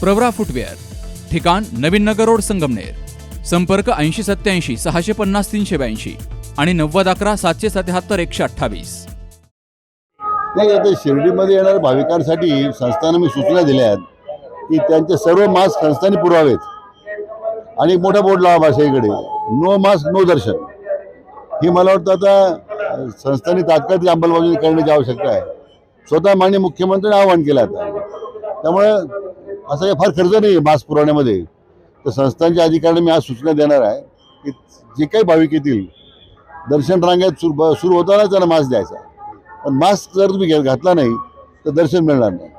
Pravara footwear ठिकाण नवीन नगर road Sangamner संपर्क ऐंशी सत्याऐंशी सहाशे पन्नास तीनशे ब्याऐंशी आणि नव्वद अकरा सातशे सत्याहत्तर एकशे अठ्ठावीस. नाही आता शिर्डीमध्ये येणाऱ्या भाविकांसाठी संस्थानं मी सूचना दिल्या आहेत की त्यांचे सर्व मास्क संस्थांनी पुरवावेत आणि मोठा बोर्ड लावा भाषेकडे नो मास्क नो दर्शन. ही मला वाटतं आता संस्थांनी तात्काळ अंमलबजावणी करण्याची आवश्यकता आहे. स्वतः माननीय मुख्यमंत्र्यांनी आवाहन केलं आता. त्यामुळे असं काही फार खर्च नाही मास मास्क पुरवण्यामध्ये. तर संस्थांच्या अधिकाऱ्यांना मी आज सूचना देणार आहे की जे काही भाविक येतील दर्शन रांगेत सुरू सुरू होतानाच त्यांना मास्क द्यायचा. पण मास्क जर तुम्ही घातला नाही तर दर्शन मिळणार नाही.